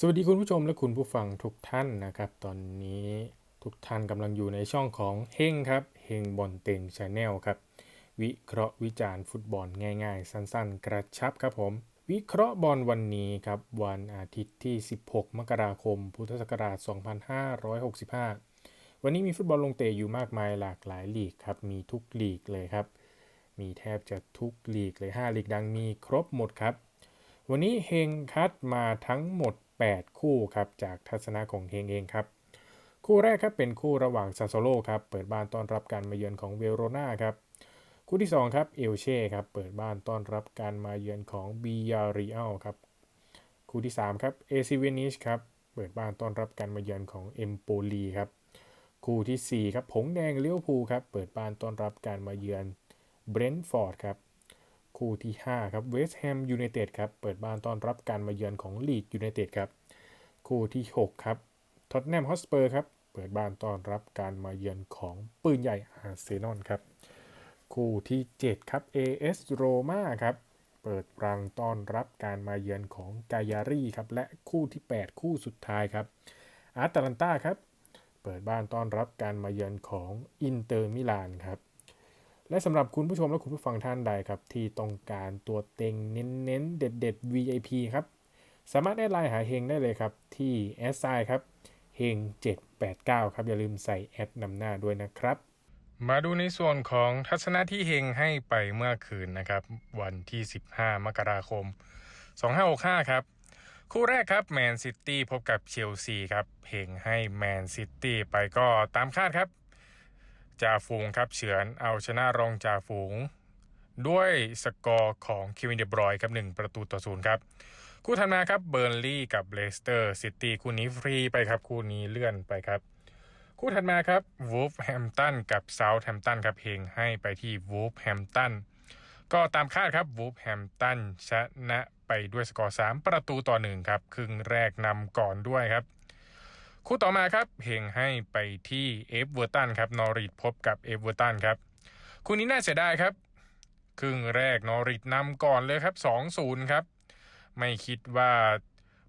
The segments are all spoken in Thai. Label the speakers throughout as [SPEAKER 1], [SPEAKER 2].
[SPEAKER 1] สวัสดีคุณผู้ชมและคุณผู้ฟังทุกท่านนะครับ ตอนนี้ทุกท่านกำลังอยู่ในช่องของเฮงครับเฮงบอลเต็งชาแนลครับ วิเคราะห์วิจารณ์ฟุตบอลง่ายๆ สั้นๆ กระชับครับผม วิเคราะห์บอลวันนี้ครับ วันอาทิตย์ที่ 16 มกราคม พุทธศักราช 2565 วันนี้มีฟุตบอลลงเตะอยู่มากมายหลากหลายลีกครับมีทุกลีกเลยครับ มีแทบจะทุกลีกเลย5ลีกดังมีครบหมดครับ วันนี้เฮงคัดมาทั้งหมด 8 คู่ครับจากทัศนะของเฮงเองครับคู่แรกครับเป็นคู่ระหว่างซาโซโลครับเปิดบ้านต้อนรับการมาเยือนของเวโรนาครับคู่ที่2ครับเอลเช่ครับเปิดบ้านต้อนรับการมาเยือนของบียาริอัลครับคู่ที่3ครับเอซิเวนิชครับเปิดบ้านต้อนรับการมาเยือนของเอมโปลีครับคู่ทีสี่4ครับผงแดงเลี้ยวภูครับเปิดบ้านต้อนรับการมาเยือนเบรนท์ฟอร์ดครับ คู่ที่ 5 ครับเวสต์แฮมยูไนเต็ดครับ เปิดบ้านต้อนรับการมาเยือนของลีดยูไนเต็ดครับ คู่ที่ 6 ครับท็อตแนมฮอสเปอร์ครับ เปิดบ้านต้อนรับการมาเยือนของปืนใหญ่อาร์เซนอลครับ คู่ที่ 7 ครับ AS โรมาครับ เปิดรังต้อนรับการมาเยือนของกายารีครับ และคู่ที่ 8 คู่สุดท้ายครับอาร์ตแลนตาครับ เปิดบ้านต้อนรับการมาเยือนของอินเตอร์มิลานครับ และสำหรับคุณผู้ชมและคุณผู้ฟังท่านใดครับ ที่ต้องการตัวเต็งเน้นๆ เด็ดๆ VIP ครับ สามารถแอดไลน์หาเฮงได้เลยครับ ที่แอดไซครับเฮง789 ครับ อย่าลืมใส่แอดนำหน้าด้วยนะครับ มาดูในส่วนของทัศนะที่เฮงให้ไปเมื่อคืนนะครับ วันที่ 15 มกราคม 2565 ครับ คู่แรกครับแมนซิตี้พบกับเชลซีครับเฮงให้แมนซิตี้ไปก็ตามคาดครับ จ่าฝูงครับเฉือนเอาชนะรองจ่าฝูง ด้วยสกอร์ของคิวินเดบรอยครับ1ประตูต่อศูนย์ครับ คู่ถัดมาครับเบอร์นลี่กับเลสเตอร์ซิตี้คู่นี้ฟรีไปครับ คู่นี้เลื่อนไปครับ คู่ถัดมาครับวูฟแฮมตันกับเซาท์แฮมตันครับเพลงให้ไปที่วูฟแฮมตันก็ตามคาดครับวูฟแฮมตันชนะไปด้วยสกอร์ 3 ประตูต่อ 1 ครับ ครึ่งแรกนำก่อนด้วยครับ คู่ต่อมาครับเพงให้ไปที่เอฟเวอร์ตันครับนอริทพบกับเอฟเวอร์ตันครับคู่นี้น่าเสียดายครับ ครึ่งแรกนอริทนำก่อนเลยครับ 2-0 ครับ ไม่คิดว่า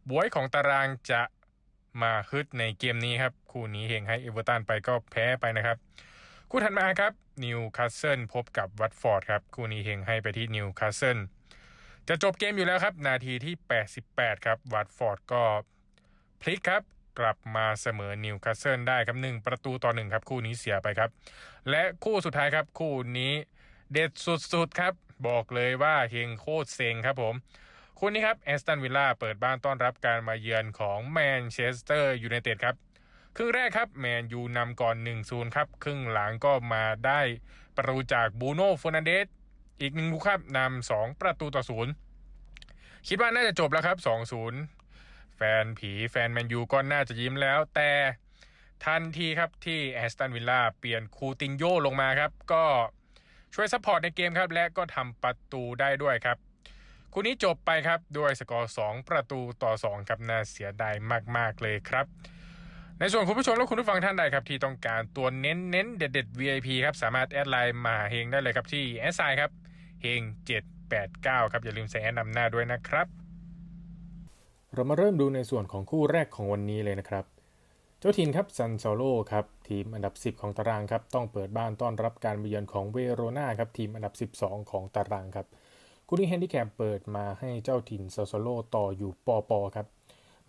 [SPEAKER 1] บวยของตารางจะมาฮึดในเกมนี้ครับ คู่นี้เฮงให้เอเวอร์ตันไปก็แพ้ไปนะครับ คู่ถัดมาครับนิวคาสเซิลพบกับวัตฟอร์ดครับ คู่นี้เฮงให้ไปที่นิวคาสเซิลจะจบเกมอยู่แล้วครับ นาทีที่ 88 ครับวัตฟอร์ดก็พลิกครับ กลับมาเสมอนิวคาสเซิลได้ครับ1ประตูต่อ1ครับ คู่นี้เสียไปครับ และคู่สุดท้ายครับ คู่นี้เด็ดสุดๆครับ บอกเลยว่าเฮงโคตรเซ็งครับผม คู่นี้ครับแอสตันวิลล่าเปิดบ้านต้อนรับการมาเยือนของแมนเชสเตอร์ยูไนเต็ดครับครึ่งแรกครับแมนยูนำก่อน 1-0 ครับ ครึ่งหลังก็มาได้ประตูจากบูโน่ฟ e นันเดสอีกหนึ่งลูกครับนำ2ประตูต่อศูนย์คิดว่าน่าจะจบแล้วครับ 2-0 แฟนผีแฟนแมนยูก็น่าจะยิ้มแล้ว แต่ทันทีครับที่แอสตันวิลล่าเปลี่ยนคูตินโยลงมาครับ ก็ช่วยซัพพอร์ตในเกมครับและก็ทำประตูได้ด้วยครับคู่นี้จบไปครับด้วยสกอร์ 2 ประตูต่อ 2 ครับน่าเสียดายมาก ๆ เลยครับ ในส่วนคุณผู้ชมและคุณผู้ฟังท่านใดครับ ที่ต้องการตัวเน้นเน้นเด็ดเด็ด VIP ครับ สามารถแอดไลน์มาเฮงได้เลยครับที่ s อครับเฮง789 ครับ อย่าลืมใส่แอดนำหน้าด้วยนะครับ เรามาเริ่มดูในส่วนของคู่แรกของวันนี้เลยนะครับ เจ้าถิ่นครับซันซโลครับทีมอันดับ 10 ของตารางครับต้องเปิดบ้านต้อนรับการมาเยือนของเวโรนาครับทีมอันดับ 12 ของตารางครับคู่นี้แฮนดิแคปเปิดมาให้เจ้าถิ่นซาโซโลต่ออยู่ปอปอครับ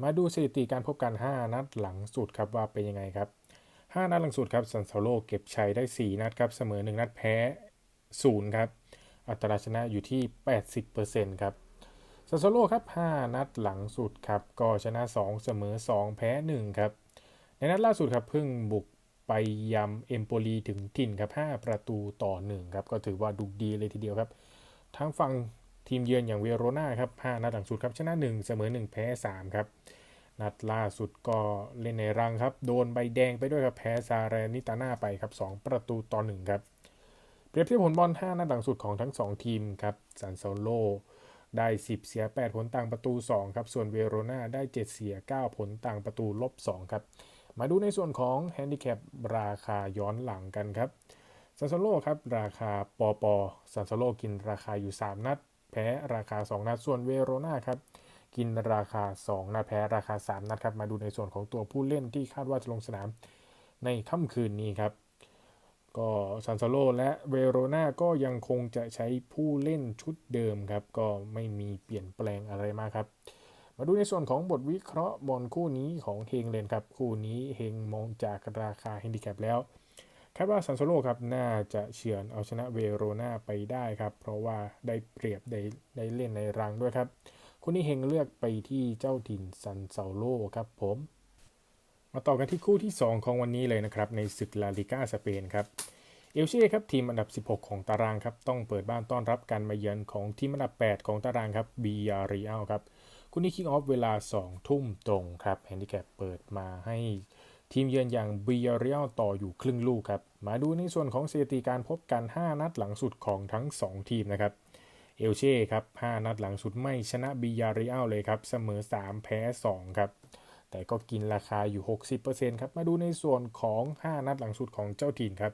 [SPEAKER 1] มาดูสถิติการพบกัน 5 นัดหลังสุดครับว่าเป็นยังไงครับ 5 นัดหลังสุดครับซันซโลเก็บชัยได้ 4 นัดครับเสมอ 1 นัดแพ้0ครับอัตราชนะอยู่ที่ 80%ครับ ซันซโลครับ 5 นัดหลังสุดครับ ก็ชนะ 2 เสมอ 2 แพ้ 1 ครับ ในนัดล่าสุดครับเพิ่งบุกไปยำเอมโปลีถึงถิ่นครับ 5 ประตูต่อ 1 ครับ ก็ถือว่าดุดีเลยทีเดียวครับ ทางฝั่งทีมเยือนอย่างเวโรนาครับ 5 นัดหลังสุดครับ ชนะ 1 เสมอ 1 แพ้ 3 ครับ นัดล่าสุดก็เล่นในรังครับ โดนใบแดงไปด้วยครับ แพ้ซาเรนิตาน่าไปครับ 2 ประตูต่อ 1 ครับ เปรียบเทียบผลบอล 5 นัดหลังสุดของทั้ง 2 ทีมครับซันโซโล ได้ 10 เสีย 8 ผลต่างประตู 2 ครับ ส่วนเวโรนาได้ 7 เสีย 9 ผลต่างประตูลบ 2 ครับ มาดูในส่วนของแฮนดิแคปราคาย้อนหลังกันครับซันโซโลครับราคาปอปอซันโซโลกินราคาอยู่ 3 นัด แพ้ราคา 2 นัด ส่วนเวโรนาครับกินราคา 2 นัดแพ้ราคา 3 นัดครับ มาดูในส่วนของตัวผู้เล่นที่คาดว่าจะลงสนามในค่ำคืนนี้ครับ ก็ซันซาโลและเวโรนาก็ยังคงจะใช้ผู้เล่นชุดเดิมครับ ก็ไม่มีเปลี่ยนแปลงอะไรมากครับ มาดูในส่วนของบทวิเคราะห์บอลคู่นี้ของเฮงเลนครับ คู่นี้เฮงมองจากราคาเฮนดิแคปแล้วคาดว่าซันโซโลครับน่าจะเฉือนเอาชนะเวโรนาไปได้ครับ เพราะว่าได้เปรียบได้ได้เล่นในรังด้วยครับ คู่นี้เฮงเลือกไปที่เจ้าถิ่นซันโซโลครับผม มาต่อกันที่คู่ที่ 2 ของวันนี้เลยนะครับในศึกลาลิก้าสเปนครับเอลเช่ครับทีมอันดับ 16 ของตารางครับต้องเปิดบ้านต้อนรับการมาเยือนของทีมอันดับ 8 ของตารางครับบียาริอัลครับคู่นี้คิกออฟเวลา 2 ทุ่มตรงครับแฮนดิแคปเปิดมาให้ทีมเยือนอย่างบียาริอัลต่ออยู่ครึ่งลูกครับมาดูในส่วนของสถิติการพบกัน 5 นัดหลังสุดของทั้ง 2 ทีมนะครับเอลเช่ครับ 5 นัดหลังสุดไม่ชนะบียาริอัลเลยครับเสมอ 3 แพ้ 2 ครับ แต่ก็กินราคาอยู่ 60%ครับ มาดูในส่วนของ 5 นัดหลังสุดของเจ้าถิ่นครับ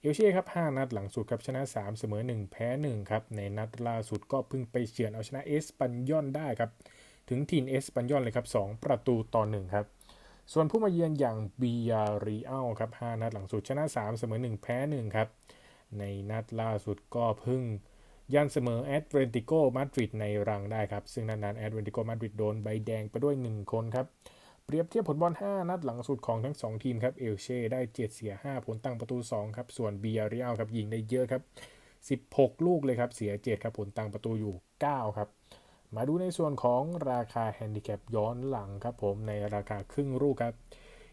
[SPEAKER 1] เอลเช่ครับ 5 นัดหลังสุดครับชนะ 3 เสมอ 1 แพ้ 1 ครับ ในนัดล่าสุดก็เพิ่งไปเฉือนเอาชนะเอสปันยอนได้ครับ ถึงทีมเอสปันยอนเลยครับ 2 ประตูต่อ 1 ครับ ส่วนผู้มาเยือนอย่างบียาริอัลครับ 5 นัดหลังสุดชนะ 3 เสมอ 1 แพ้ 1 ครับ ในนัดล่าสุดก็เพิ่ง ยันเสมอแอตเลติโกมาดริดในรังได้ครับ ซึ่งนั้นแอตเลติโกมาดริดโดนใบแดงไปด้วย 1 คนครับ เปรียบเทียบผลบอล 5 นัดหลังสุดของทั้ง 2 ทีมครับ เอลเช่ได้ 7 เสีย 5 ผลตั้งประตู 2 ครับ ส่วนบียาริอัลครับยิงได้เยอะครับ 16 ลูกเลยครับ เสีย 7 ครับ ผลตั้งประตูอยู่ 9 ครับ มาดูในส่วนของราคาแฮนดิแคปย้อนหลังครับผมในราคาครึ่งลูกครับ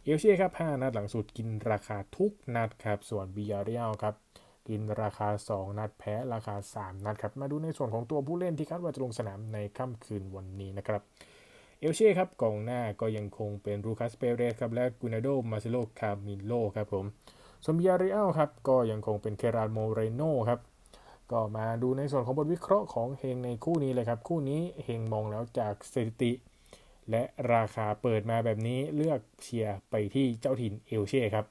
[SPEAKER 1] เอลเช่ครับ 5 นัดหลังสุดกินราคาทุกนัดครับ ส่วนบียาริอัลครับ กินราคา 2 นัดแพ้ราคา 3 นัดครับ มาดูในส่วนของตัวผู้เล่นที่คาดว่าจะลงสนามในค่ำคืนวันนี้นะครับ เอลเช่ครับกองหน้าก็ยังคงเป็นรูคัสเปเรสครับและกูนาโดมาเซโลคามิโลครับผมส่วนบิยาริอัลครับก็ยังคงเป็นเครานโมเรโนครับก็มาดูในส่วนของบทวิเคราะห์ของเฮงในคู่นี้เลยครับ คู่นี้เฮงมองแล้วจากสถิติ และราคาเปิดมาแบบนี้เลือกเชียร์ไปที่เจ้าถิ่นเอลเช่ครับ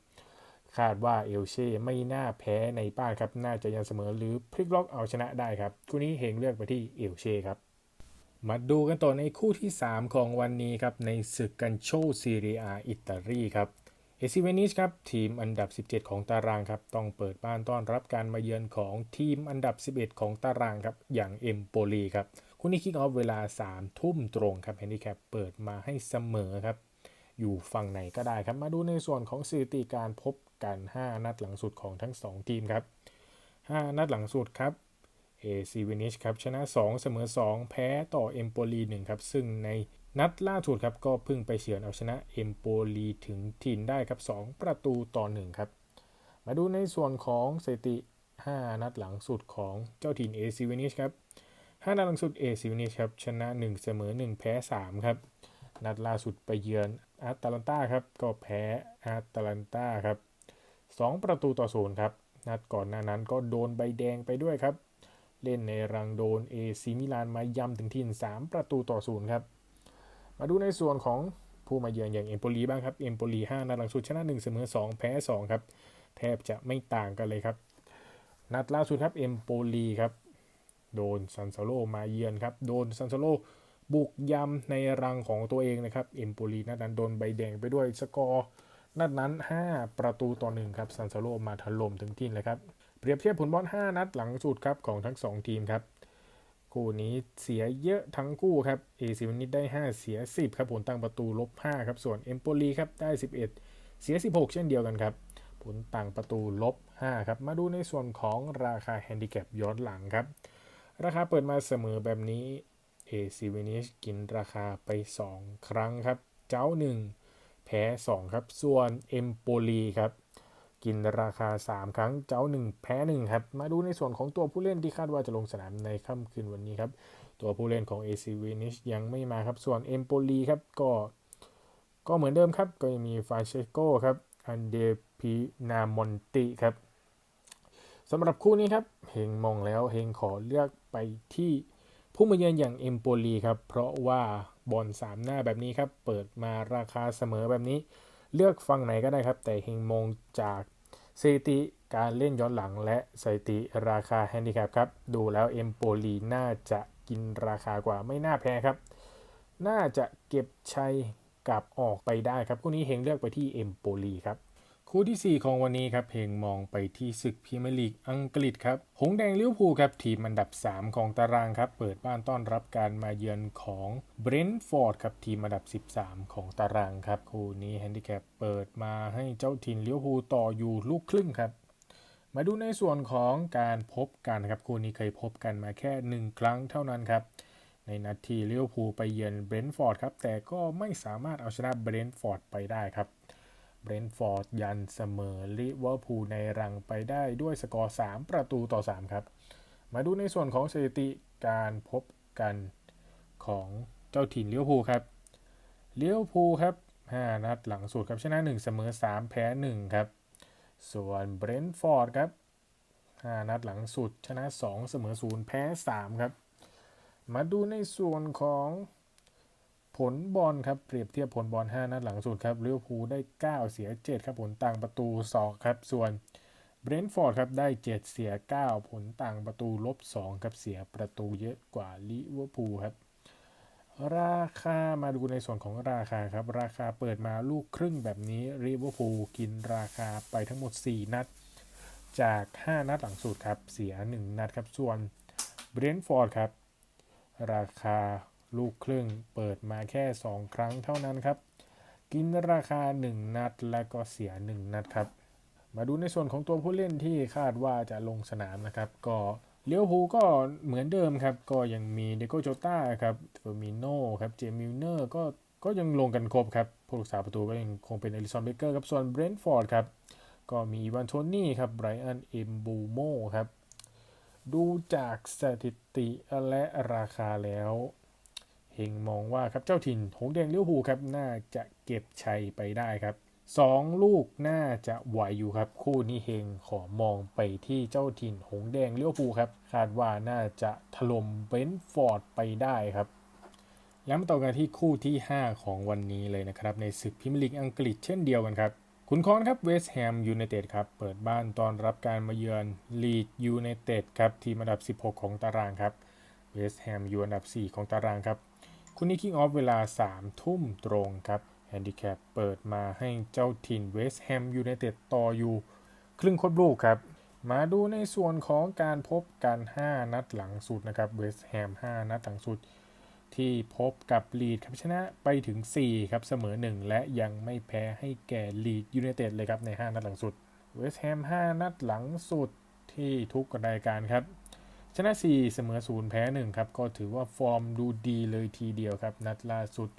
[SPEAKER 1] คาดว่าเอลเช่ไม่น่าแพ้ในบ้านครับ น่าจะยังเสมอหรือพลิกล็อกเอาชนะได้ครับ คู่นี้เฮงเลือกไปที่เอลเช่ครับ มาดูกันต่อในคู่ที่ 3 ของวันนี้ครับ ในศึกกันโชซีเรียอิตาลีครับเอซิเวนิสครับ ทีมอันดับ 17 ของตารางครับ ต้องเปิดบ้านต้อนรับการมาเยือนของทีมอันดับ 11 ของตารางครับ อย่างเอมโปลีครับคู่นี้คิกออฟเวลา 3 ทุ่มตรงครับแฮนดิแคปเปิดมาให้เสมอครับ อยู่ฝั่งไหนก็ได้ครับ มาดูในส่วนของสถิติการพบกัน 5 นัดหลังสุดของทั้ง 2 ทีมครับ 5 นัดหลังสุดครับเอซีวินิชครับชนะ 2 เสมอ 2 แพ้ต่อเอมโปลี1ครับ ซึ่งในนัดล่าสุดครับก็เพิ่งไปเฉือนเอาชนะเอมโปลีถึงถิ่นได้ครับ 2 ประตูต่อ 1 ครับ มาดูในส่วนของสถิติ 5 นัดหลังสุดของเจ้าถิ่นเอซีวินิชครับ5นัดหลังสุดเอซีวินิชครับชนะ 1 เสมอ 1 แพ้ 3 ครับ นัดล่าสุดไปเยือนอาร์ตาลันตาครับก็แพ้อาร์ตาลันตาครับ2ประตูต่อศูนย์ครับนัดก่อนหน้านั้นก็โดนใบแดงไปด้วยครับ เล่นในรังโดนเอซีมิลานมาย่ำถึงทีน3 ประตูต่อศูนย์ครับมาดูในส่วนของผู้มาเยือนอย่างเอมโปลีบ้างครับเอมโปลี5นัดหลังสุดชนะ 1 เสมอ 2 แพ้ 2 ครับ แทบจะไม่ต่างกันเลยครับ นัดล่าสุดครับเอมโปลีครับ โดนซันซาโลมาเยือนครับ โดนซันซาโล บุกยำในรังของตัวเองนะครับ เอ็มโปลีนัดนั้นโดนใบแดงไปด้วยสกอร์นัดนั้น 5 ประตูต่อ1ครับซันซาโลมาถล่มถึงที่เลยครับ เปรียบเทียบผลบอล 5 นัดหลังสุดครับของทั้ง 2 ทีมครับ คู่นี้เสียเยอะทั้งคู่ครับเอซิวนิดได้ 5 เสีย 10 ครับผลตั้งประตูลบ 5 ครับ ส่วนเอมโปลีครับได้ 11 เสีย 16 เช่นเดียวกันครับผลต่างประตูลบ 5 ครับ มาดูในส่วนของราคาแฮนดิแคปย้อนหลังครับ ราคาเปิดมาเสมอแบบนี้ เอซิวนิชกินราคาไป 2 ครั้งครับ เจ้า 1 แพ้ 2 ครับ ส่วนเอมโปลีครับ กินราคา 3 ครั้ง เจ้า 1 แพ้ 1 ครับ มาดูในส่วนของตัวผู้เล่นที่คาดว่าจะลงสนามในค่ำคืนวันนี้ครับ ตัวผู้เล่นของ AC v i n i s ยังไม่มาครับ ส่วนเอมโปลีครับ ก็ก็เหมือนเดิมครับ ก็ยังมีฟาเชโกครับ อันเดพินามอนติครับสำหรับคู่นี้ครับเฮงมองแล้วเฮงขอเลือกไปที่ ผู้มาเยือนอย่างเอมโปลีครับ เพราะว่าบอลสามหน้าแบบนี้ครับ เปิดมาราคาเสมอแบบนี้ เลือกฟังไหนก็ได้ครับ แต่เฮงมองจากสถิติการเล่นย้อนหลังและสถิติราคาแฮนดิแคปครับ ดูแล้วเอมโปลีน่าจะกินราคากว่าไม่น่าแพ้ครับ น่าจะเก็บชัยกลับออกไปได้ครับคู่นี้เฮงเลือกไปที่เอมโปลีครับ คู่ที่ 4 ของวันนี้ครับเฮงมองไปที่ศึกพรีเมียร์ลีกอังกฤษครับ หงแดงลิเวอร์พูลครับ ทีมอันดับ 3 ของตารางครับ เปิดบ้านต้อนรับการมาเยือนของเบรนท์ฟอร์ดครับทีมอันดับ 13 ของตารางครับ คู่นี้แฮนดิแคปเปิดมาให้เจ้าถิ่นลิเวอร์พูลต่ออยู่ลูกครึ่งครับ มาดูในส่วนของการพบกันครับคู่นี้เคยพบกันมาแค่ 1 ครั้งเท่านั้นครับในนัดที่ลิเวอร์พูลไปเยือนเบรนท์ฟอร์ดครับแต่ก็ไม่สามารถเอาชนะเบรนท์ฟอร์ดไปได้ครับ เบรนท์ฟอร์ดยันเสมอลิเวอร์พูลในรังไปได้ด้วยสกอร์ 3 ประตูต่อ 3 ครับ มาดูในส่วนของสถิติการพบกันของเจ้าถิ่นเลิเวพูลครับเลิเวพูลครับ 5 นัดหลังสุดครับชนะ 1 เสมอ 3 แพ้ 1 ครับ ส่วนเบรนท์ฟอร์ดครับ 5 นัดหลังสุดชนะ 2 เสมอ 0 แพ้ 3 ครับ มาดูในส่วนของ ผลบอลครับเปรียบเทียบผลบอล 5 นัดหลังสุดครับลิเวอร์พูลได้ 9 เสีย 7 ครับผลต่างประตู 2 ครับ ส่วนเบรนท์ฟอร์ดครับได้ 7 เสีย 9 ผลต่างประตูลบ 2 ครับเสียประตูเยอะกว่าลิเวอร์พูลครับราคามาดูในส่วนของราคาครับ ราคาเปิดมาลูกครึ่งแบบนี้ลิเวอร์พูลกินราคาไปทั้งหมด 4 นัด จาก 5 นัดหลังสุดครับเสีย 1 นัดครับส่วนเบรนท์ฟอร์ดครับราคา ลูกครึ่งเปิดมาแค่ 2 ครั้งเท่านั้นครับ กินราคา 1 นัดและก็เสีย 1 นัดครับ มาดูในส่วนของตัวผู้เล่นที่คาดว่าจะลงสนามนะครับ ก็เลี้ยวภูก็เหมือนเดิมครับ ก็ยังมีเดโกโจต้าครับเฟอร์มิโนครับเจมิลเนอร์ก็ก็ยังลงกันครบครับผู้รักษาประตูก็ยังคงเป็นเอลิซอนเบเกอร์ครับส่วนเบรนท์ฟอร์ดครับก็มีอีวานโทนี่ครับไบรอันเอ็มบูโมครับดูจากสถิติและราคาแล้ว เฮงมองว่าครับเจ้าถิ่นหงแดงเลี้ยวภูครับน่าจะเก็บชัยไปได้ครับสองลูกน่าจะไหวอยู่ครับ คู่นี้เฮงขอมองไปที่เจ้าถิ่นหงแดงเลี้ยวภูครับ คาดว่าน่าจะถล่มเบนฟอร์ดไปได้ครับแล้วมาต่อกันที่คู่ที่ 5 ของวันนี้เลยนะครับในศึกพรีเมียร์ลีกอังกฤษเช่นเดียวกันครับคุณคอนครับเวสต์แฮมยูไนเต็ดครับเปิดบ้านตอนรับการมาเยือนลีดยูไนเต็ดครับทีมอันดับ 16 ของตารางครับเวสต์แฮมอยู่อันดับ 4 ของตารางครับ คุณนี้คิงออฟเวลา 3 ทุ่มตรงครับแฮนดิแคปเปิดมาให้เจ้าถิ่นเวสต์แฮมยูไนเต็ดต่ออยู่ ครึ่งโคตรลูกครับ มาดูในส่วนของการพบกัน 5 นัดหลังสุดนะครับเวสต์แฮม5 นัดหลังสุด ที่พบกับลีดครับชนะไปถึง 4 ครับ เสมอ 1 และยังไม่แพ้ให้แก่ลีดยูไนเต็ดเลยครับใน 5 นัดหลังสุดเวสต์แฮม5 นัดหลังสุดที่ทุกรายการครับ ชนะ 4 เสมอ 0 แพ้ 1 ครับ ก็ถือว่าฟอร์มดูดีเลยทีเดียวครับ นัดล่าสุด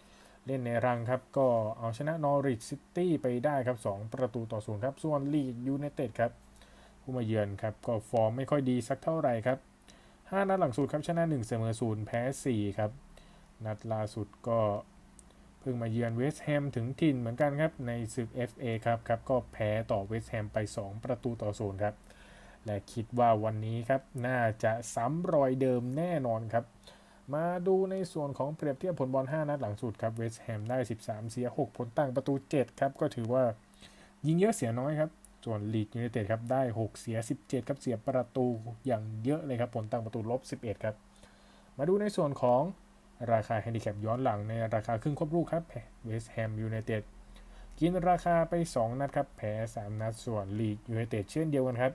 [SPEAKER 1] เล่นในรังครับ ก็เอาชนะนอริ h ซิตี้ไปได้ครับ 2 ประตูต่อ 0 ครับ ส่วนลีดยูไนเต็ดครับ ผู้มาเยือนครับ ก็ฟอร์มไม่ค่อยดีสักเท่าไหร่ครับ 5 นัดหลังสุดครับ ชนะ 1 เสมอ 0 แพ้ 4 ครับ นัดล่าสุดก็เพิ่งมาเยือนเวสต์แฮมถึงถิ่นเหมือนกันครับ ในศึก FA ครับครับ ก็แพ้ต่อเวสต์แฮมไป 2 ประตูต่อ 0 ครับ และคิดว่าวันนี้ครับน่าจะซ้ำรอยเดิมแน่นอนครับ มาดูในส่วนของเปรียบเทียบผลบอล 5 นัดหลังสุดครับเวสต์แฮมได้ 13 เสีย 6 ผลต่างประตู 7 ครับ ก็ถือว่ายิงเยอะเสียน้อยครับ ส่วนลีดยูไนเต็ดครับได้ 6 เสีย 17 ครับเสียประตูอย่างเยอะเลยครับผลต่างประตูลบ 11 ครับ มาดูในส่วนของราคาแฮนดิแคปย้อนหลังในราคาครึ่งครบลูกครับเวสต์แฮมยูไนเต็ดกินราคาไป 2 นัดครับแพ้ 3 นัดส่วนลีดยูไนเต็ดเช่นเดียวกันครับ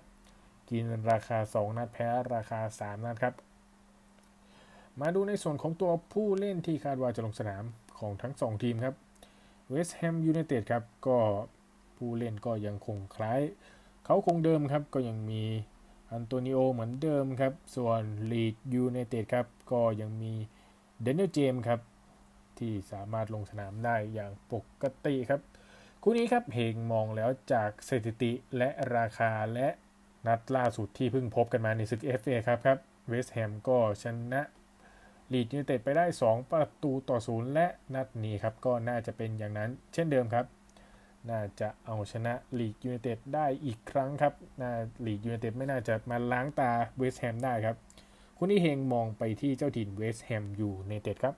[SPEAKER 1] กินราคา 2 นัดแพ้ราคา 3 นัดครับ มาดูในส่วนของตัวผู้เล่นที่คาดว่าจะลงสนามของทั้ง 2 ทีมครับเวสต์แฮมยูไนเต็ดครับ ก็ผู้เล่นก็ยังคงคล้าย เขาคงเดิมครับ ก็ยังมีอันโตนิโอเหมือนเดิมครับ ส่วนลีดยูไนเต็ดครับ ก็ยังมีเดนเนลเจมครับ ที่สามารถลงสนามได้อย่างปกติครับ คู่นี้ครับ เฮงมองแล้วจากสถิติและราคาและ นัดล่าสุดที่เพิ่งพบกันมาในศึก FA ครับครับเวสต์แฮมก็ชนะลีดยูไนเต็ดไปได้ 2 ประตูต่อศูนย์และนัดนี้ครับก็น่าจะเป็นอย่างนั้นเช่นเดิมครับ น่าจะเอาชนะลีดยูไนเต็ดได้อีกครั้งครับน่าลีดยูไนเต็ดไม่น่าจะมาล้างตาเวสต์แฮมได้ครับคู่นี้เฮงมองไปที่เจ้าถิ่นเวสต์แฮมยูไนเต็ดครับ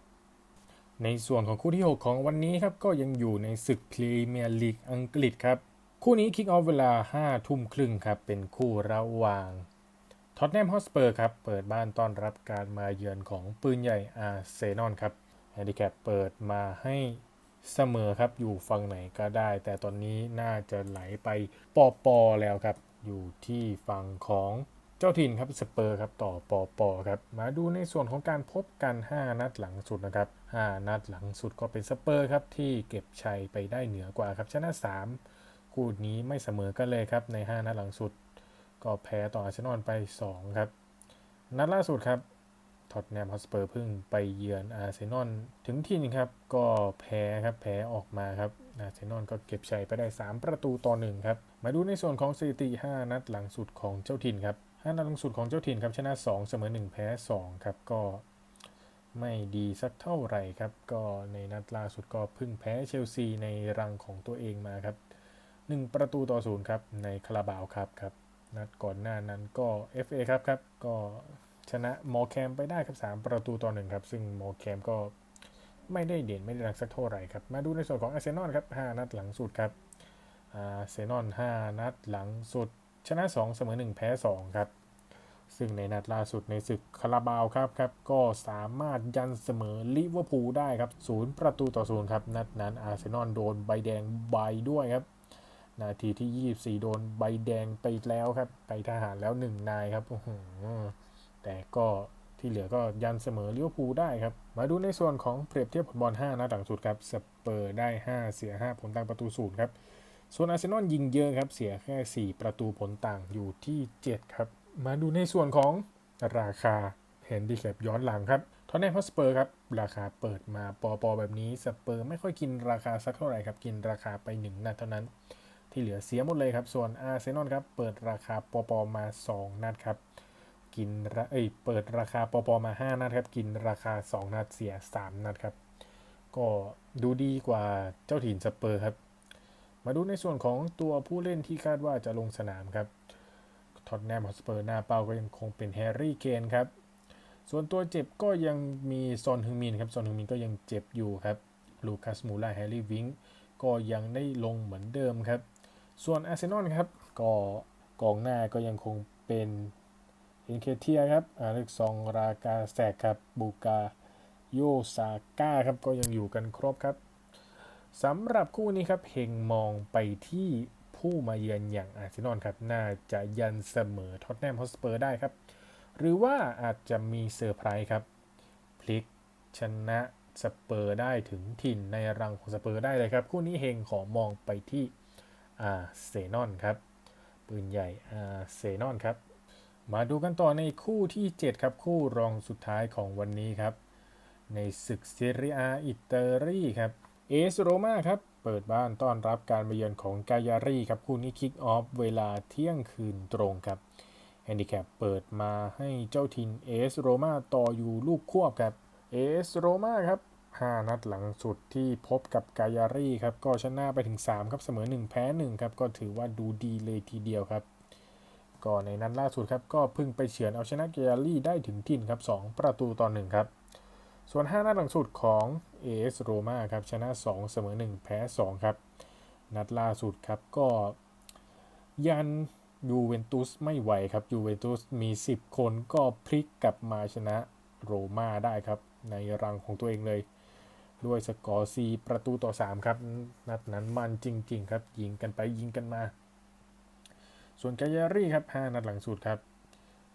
[SPEAKER 1] ในส่วนของคู่ที่ 6 ของวันนี้ครับก็ยังอยู่ในศึกพรีเมียร์ลีกอังกฤษครับ คู่นี้คิกออฟเวลา 5 ทุ่มครึ่งครับ เป็นคู่ระหว่างท็อตแนมฮอสเปอร์ครับ เปิดบ้านต้อนรับการมาเยือนของปืนใหญ่อาร์เซนอลครับแฮนดิแคปเปิดมาให้เสมอครับ อยู่ฝั่งไหนก็ได้ แต่ตอนนี้น่าจะไหลไปปอปอแล้วครับ อยู่ที่ฝั่งของเจ้าถิ่นครับสเปอร์ครับต่อปอปอครับ มาดูในส่วนของการพบกัน 5 นัดหลังสุดนะครับ 5 นัดหลังสุดก็เป็นสเปอร์ครับที่เก็บชัยไปได้เหนือกว่าครับชนะ 3 คู่นี้ไม่เสมอกันเลยครับใน 5 นัดหลังสุด ก็แพ้ต่ออาร์เซนอลไป 2 ครับ นัดล่าสุดครับท็อตแนมฮอสเปอร์เพิ่งไปเยือนอาร์เซนอลถึงที่นครับ ก็แพ้ครับแพ้ออกมาครับอาร์เซนอลก็เก็บชัยไปได้ 3 ประตูต่อ1ครับ มาดูในส่วนของสถิติ 5 นัดหลังสุดของเจ้าถิ่นครับ5นัดหลังสุดของเจ้าถิ่นครับชนะ 2 เสมอ 1 แพ้ 2 ครับก็ไม่ดีสักเท่าไหร่ครับ ก็ในนัดล่าสุดก็เพิ่งแพ้เชลซีในรังของตัวเองมาครับ 1 ประตูต่อศูนย์ครับ ในคาราบาวครับครับนัดก่อนหน้านั้นก็ FA ครับครับ ก็ชนะมอแคมไปได้ครับ 3 ประตูต่อหนึ่งครับ ซึ่งมอแคมก็ไม่ได้เด่นไม่ได้ดังสักเท่าไหร่ครับ มาดูในส่วนของอาร์เซนอลครับ 5 นัดหลังสุดครับอาร์เซนอล5นัดหลังสุด ชนะ 2 เสมอ 1 แพ้ 2 ครับ ซึ่งในนัดล่าสุดในศึกคาราบาวครับครับ ก็สามารถยันเสมอลิเวอร์พูลได้ครับ 0 ประตูต่อ 0 ครับ นัดนั้นอาร์เซนอลโดนใบแดงใบด้วยครับ นาทีที่ 24 โดนใบแดงไปแล้วครับ ไปทหารแล้ว1นายครับ แต่ก็ที่เหลือก็ยันเสมอลิเวอร์พูลได้ครับ มาดูในส่วนของเปรียบเทียบผลบอล 5นัดหลังสุดครับ สเปอร์ได้ 5 เสีย 5 ผลต่างประตูศูนย์ครับ ส่วนอาร์เซนอลยิงเยอะครับ เสียแค่ 4 ประตูผลต่างอยู่ที่ 7 ครับ มาดูในส่วนของราคาแฮนดิแคปย้อนหลังครับทอนแนมฮอสเปอร์ครับ ราคาเปิดมาปอปอแบบนี้ สเปอร์ไม่ค่อยกินราคาสักเท่าไหร่ครับ กินราคาไป1นัดเท่านั้น ที่เหลือเสียหมดเลยครับ ส่วนอาร์เซนอลครับเปิดราคาปอปอมา 2 นัดครับ กินเอ้ยเปิดราคาปอปอมา 5 นัดครับ กินราคา 2 นัดเสีย 3 นัดครับ ก็ดูดีกว่าเจ้าถิ่นสเปอร์ครับ มาดูในส่วนของตัวผู้เล่นที่คาดว่าจะลงสนามครับท็อตแนมฮอสเปอร์หน้าเป้าก็ยังคงเป็นแฮร์รี่เคนครับส่วนตัวเจ็บก็ยังมีซอนฮึงมินครับซอนฮึงมินก็ยังเจ็บอยู่ครับลูคัสมูล่าแฮร์รี่วิงก็ยังได้ลงเหมือนเดิมครับ ส่วนอาร์เซนอลครับก็กองหน้าก็ยังคงเป็นเอ็นเคเทียครับอาริกซองรากาแซกครับบูกาโยซาก้าครับก็ยังอยู่กันครบครับสำหรับคู่นี้ครับเฮงมองไปที่ผู้มาเยือนอย่างอาร์เซนอลครับน่าจะยันเสมอท็อตแนมฮอสเปอร์ได้ครับ หรือว่าอาจจะมีเซอร์ไพรส์ครับพลิกชนะสเปอร์ได้ถึงถิ่นในรังของสเปอร์ได้เลยครับ คู่นี้เฮงขอมองไปที่ อาร์เซนอลครับ ปืนใหญ่อาร์เซนอลครับ มาดูกันต่อในคู่ที่ 7 ครับคู่รองสุดท้ายของวันนี้ครับ ในศึกเซเรียอิตาลีครับเอสโรมาครับ เปิดบ้านต้อนรับการมาเยือนของกายารีครับ คู่นี้คิกออฟเวลาเที่ยงคืนตรงครับแฮนดิแคปเปิดมาให้เจ้าทินเอสโรมาต่ออยู่ลูกควบครับเอสโรมาครับ 5 นัดหลังสุดที่พบกับกายารีครับ ก็ชนะไปถึง 3 ครับ เสมอ 1 แพ้ 1 ครับ ก็ถือว่าดูดีเลยทีเดียวครับ ก็ในนัดล่าสุดครับ ก็เพิ่งไปเฉือนเอาชนะกายารีได้ถึงถิ่นครับ 2 ประตูต่อ 1 ครับ ส่วน 5 นัดหลังสุดของเอสโรมาครับ ชนะ 2 เสมอ 1 แพ้ 2 ครับ นัดล่าสุดครับ ก็ยันยูเวนตุสไม่ไหวครับยูเวนตุสมี 10 คนก็พลิกกลับมาชนะโรม่าได้ครับ ในรังของตัวเองเลย ด้วยสกอร์ซีประตูต่อ 3 ครับ นัดนั้นมันจริง ๆ ครับ ยิงกันไปยิงกันมา ส่วนกายารี่ครับ 5 นัดหลังสุดครับ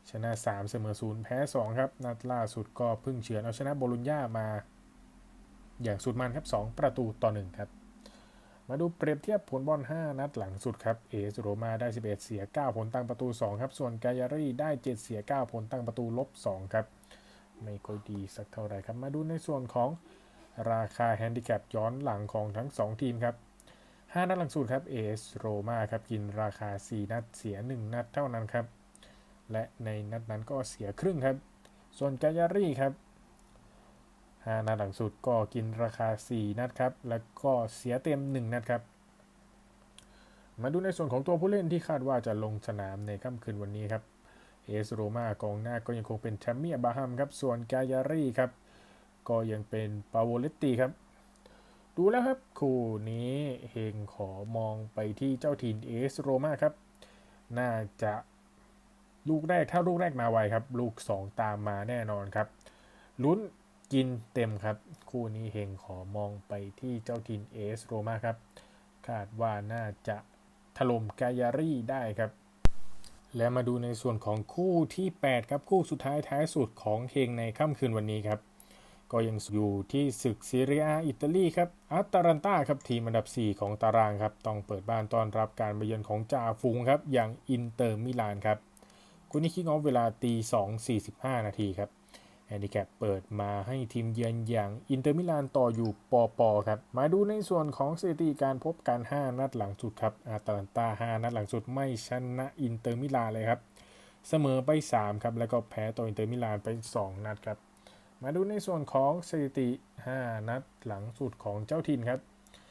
[SPEAKER 1] ชนะ 3 เสมอ 0 แพ้ 2 ครับ นัดล่าสุดก็พิ่งเฉือนเอาชนะโบลุญญามา อย่างสุดมันครับ 2 ประตูต่อ 1 ครับ มาดูเปรียบเทียบผลบอล 5 นัดหลังสุดครับ เอสโรมาได้ 11 เสีย 9 ผลตั้งประตู 2 ครับ ส่วนกายารีได้ 7 เสีย 9 ผลตั้งประตูลบ 2 ครับ ไม่ค่อยดีสักเท่าไหร่ครับ มาดูในส่วนของ ราคาแฮนดิแคปย้อนหลังของทั้ง 2 ทีมครับ 5 นัดหลังสุดครับเอสโรมาครับกินราคา 4 นัดเสีย 1 นัดเท่านั้นครับ และในนัดนั้นก็เสียครึ่งครับ ส่วนกายารีครับ 5 นัดหลังสุดก็กินราคา 4 นัดครับ แล้วก็เสียเต็ม 1 นัดครับ มาดูในส่วนของตัวผู้เล่นที่คาดว่าจะลงสนามในค่ำคืนวันนี้ครับเอสโรมากองหน้าก็ยังคงเป็นแชมเมียบาฮัมครับ ส่วนกายารีครับ ก็ยังเป็นปาโวเลตตีครับ ดูแล้วครับ คู่นี้เฮงขอมองไปที่เจ้าถิ่นเอสโรมาครับ น่าจะลูกแรกถ้าลูกแรกมาไวครับ ลูก 2 ตามมาแน่นอนครับลุ้นกินเต็มครับ คู่นี้เฮงขอมองไปที่เจ้าถิ่นเอสโรมาครับ คาดว่าน่าจะถล่มกายารีได้ครับ แล้วมาดูในส่วนของคู่ที่ 8 ครับ คู่สุดท้ายท้ายสุดของเฮงในค่ำคืนวันนี้ครับ ก็ยังอยู่ที่ศึกซีเรียอิตาลีครับอัตตาลันตาครับทีมอันดับ 4 ของตารางครับต้องเปิดบ้านต้อนรับการมาเยือนของจ่าฝูงครับอย่างอินเตอร์มิลานครับคู่นี้คิกออฟเวลาตี2 45 นาทีครับแฮนดิแคปเปิดมาให้ทีมเยือนอย่างอินเตอร์มิลานต่ออยู่ปอปอครับ มาดูในส่วนของสถิติการพบกัน5นัดหลังสุดครับอาตาลันตา 5 นัดหลังสุดไม่ชนะอินเตอร์มิลานเลยครับ เสมอไป 3 ครับ แล้วก็แพ้ต่ออินเตอร์มิลานไป 2 นัดครับ มาดูในส่วนของสถิติ 5 นัดหลังสุดของเจ้าถิ่นครับ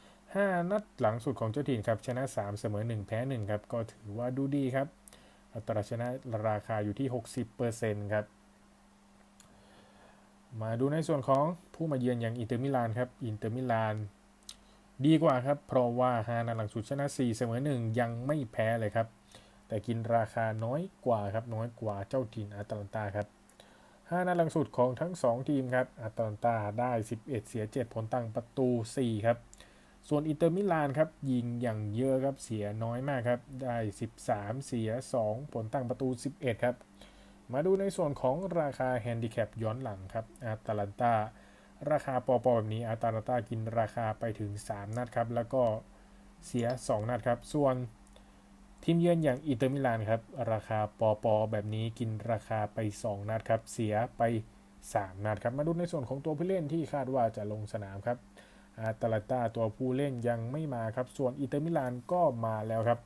[SPEAKER 1] 5 นัดหลังสุดของเจ้าถิ่นครับชนะ 3 เสมอ 1 แพ้ 1 ครับ ก็ถือว่าดูดีครับ อัตราชนะราคาอยู่ที่ 60%ครับ มาดูในส่วนของผู้มาเยือนอย่างอินเตอร์มิลานครับ อินเตอร์มิลานดีกว่าครับ เพราะว่าฮานัดหลังสุดชนะ 4 เสมอ 1 ยังไม่แพ้เลยครับ แต่กินราคาน้อยกว่าครับ น้อยกว่าเจ้าถิ่นอาตาลันตาครับ 5นัดหลังสุดของทั้ง 2 ทีมครับอาตาลันตาได้ 11 เสีย 7 ผลตั้งประตู 4 ครับ ส่วนอินเตอร์มิลานครับยิงอย่างเยอะครับเสียน้อยมากครับ ได้ 13 เสีย 2 ผลตั้งประตู 11 ครับ มาดูในส่วนของราคาแฮนดิแคปย้อนหลังครับอาตาลันตาราคาปอปอแบบนี้อาตาลันตากินราคาไปถึง 3 นัดครับ แล้วก็เสีย 2 นัดครับ ส่วน ทีมเยือนอย่างอินเตอร์มิลานครับ ราคาปอปอแบบนี้กินราคาไป 2 นัดครับ เสียไป 3 นัดครับ มาดูในส่วนของตัวผู้เล่นที่คาดว่าจะลงสนามครับอาตาลันตาตัวผู้เล่นยังไม่มาครับ ส่วนอินเตอร์มิลานก็มาแล้วครับ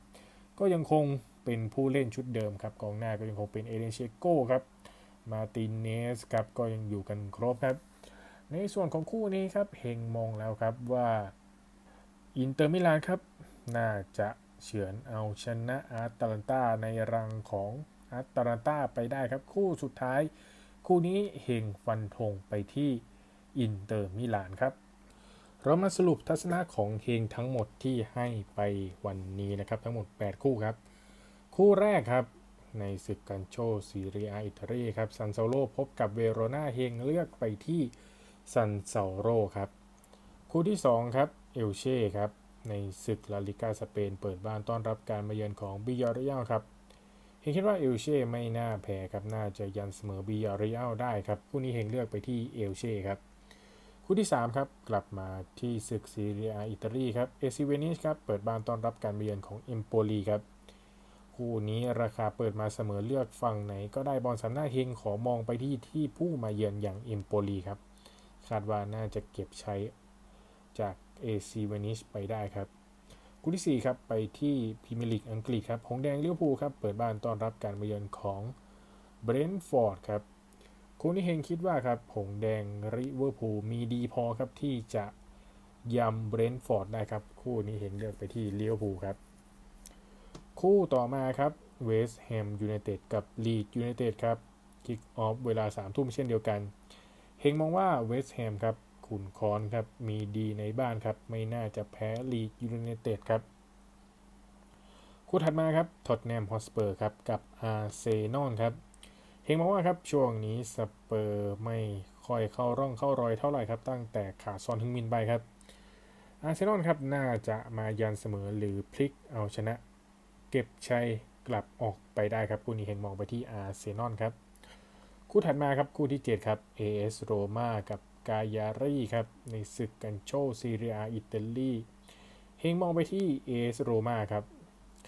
[SPEAKER 1] ก็ยังคงเป็นผู้เล่นชุดเดิมครับกองหน้าก็ยังคงเป็นเอเดนเชโก้ครับ มาตินเนสครับก็ยังอยู่กันครบครับ ในส่วนของคู่นี้ครับเฮงมองแล้วครับว่าอินเตอร์มิลานครับน่าจะ เฉือนเอาชนะอาร์ตาลันตาในรังของอาร์ตาลันตาไปได้ครับ คู่สุดท้าย คู่นี้เฮงฟันธงไปที่อินเตอร์มิลานครับ เรามาสรุปทัศนะของเฮงทั้งหมดที่ให้ไปวันนี้นะครับ ทั้งหมด 8 คู่ครับ คู่แรกครับในศึกกันโชซีเรียอิตาลีครับซันเซโลพบกับเวโรนาเฮงเลือกไปที่ซันเซโรครับ คู่ที่ 2 ครับ เอลเช่ครับ ในศึกลาลิกาสเปนเปิดบ้านต้อนรับการมาเยือนของบิยาริอัลครับเฮงคิดว่าเอลเช่ไม่น่าแพ้ครับ น่าจะยันเสมอบิยาริอัลได้ครับ คู่นี้เฮงเลือกไปที่เอลเช่ครับ คู่ที่ 3 ครับ กลับมาที่ศึกซีเรียอิตาลีครับ เอซิเวนิสครับ เปิดบ้านต้อนรับการมาเยือนของเอมโปลีครับ คู่นี้ราคาเปิดมาเสมอเลือกฝั่งไหน ก็ได้บอลสำหน้าเฮงขอมองไปที่ที่ผู้มาเยือนอย่างเอมโปลีครับ คาดว่าน่าจะเก็บใช้จาก เอซิเวนิสไปได้ครับคู่ที่4ครับไปที่พรีเมียร์ลีกอังกฤษครับหงแดงลิเวอร์พูครับเปิดบ้านต้อนรับการมาเยือนของเบรนท์ฟอร์ดครับคู่นี้เฮงคิดว่าครับหงแดงลิเวอร์พูลมีดีพอครับที่จะยำเบรนท์ฟอร์ดได้ครับ คู่นี้เฮงเลือกไปที่ลิเวอร์พูครับ คู่ต่อมาครับเวสต์แฮมยูไนเต็ดกับลีดยูไนเต็ดครับคิกออฟเวลา3ทุ่มเช่นเดียวกันเฮงมองว่าเวสต์แฮมครับ ขุนคอนครับ มีดีในบ้านครับ ไม่น่าจะแพ้ลีดยูไนเต็ดครับ คู่ถัดมาครับท็อตแนมฮอสเปอร์ครับ กับอาร์เซนอลครับ เฮงมองว่าครับ ช่วงนี้สเปอร์ไม่ค่อยเข้าร่องเข้ารอยเท่าไหร่ครับ ตั้งแต่ขาดซอนฮึงมินไปครับ อาร์เซนอลครับ น่าจะมายันเสมอหรือพลิกเอาชนะ เก็บชัยกลับออกไปได้ครับคู่นี้เฮงมองไปที่อาร์เซนอลครับคู่ถัดมาครับ คู่ที่ 7 ครับ AS โรมากับ กายารีครับในศึกกันโชซีเรียอิตาลีเฮงมองไปที่ AS โรมาครับ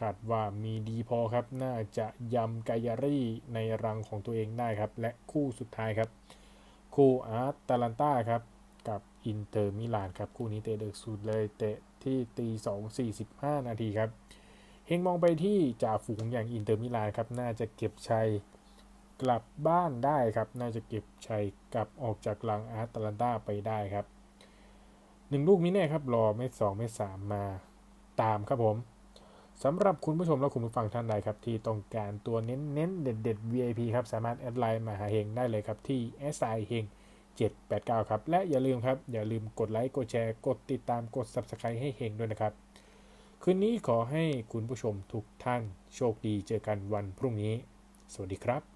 [SPEAKER 1] คาดว่ามีดีพอครับ น่าจะยำกายารีในรังของตัวเองได้ครับ และคู่สุดท้ายครับ คู่อาร์ตาลันตาครับ กับอินเตอร์มิลานครับ คู่นี้เตะเด็กสุดเลยเตะที่ตี2 45นาทีครับ เฮงมองไปที่จ่าฝูงอย่างอินเตอร์มิลานครับ น่าจะเก็บชัย กลับบ้านได้ครับ น่าจะเก็บชัยกลับออกจากหลังอาร์ตาลันตาไปได้ครับหนึ่งลูกนี้แน่ครับรอเม็ดสองเม็ดสามมาตามครับผมสำหรับคุณผู้ชมและคุณผู้ฟังท่านใดครับ ที่ต้องการตัวเน้นเน้นเด็ดเด็ด VIP ครับ สามารถแอดไลน์มาหาเฮงได้เลยครับ ที่ SI เฮง789 ครับ และอย่าลืมครับ อย่าลืมกดไลค์กดแชร์ กดติดตามกด Subscribe ให้เฮงด้วยนะครับ คืนนี้ขอให้คุณผู้ชมทุกท่านโชคดีเจอกันวันพรุ่งนี้ สวัสดีครับ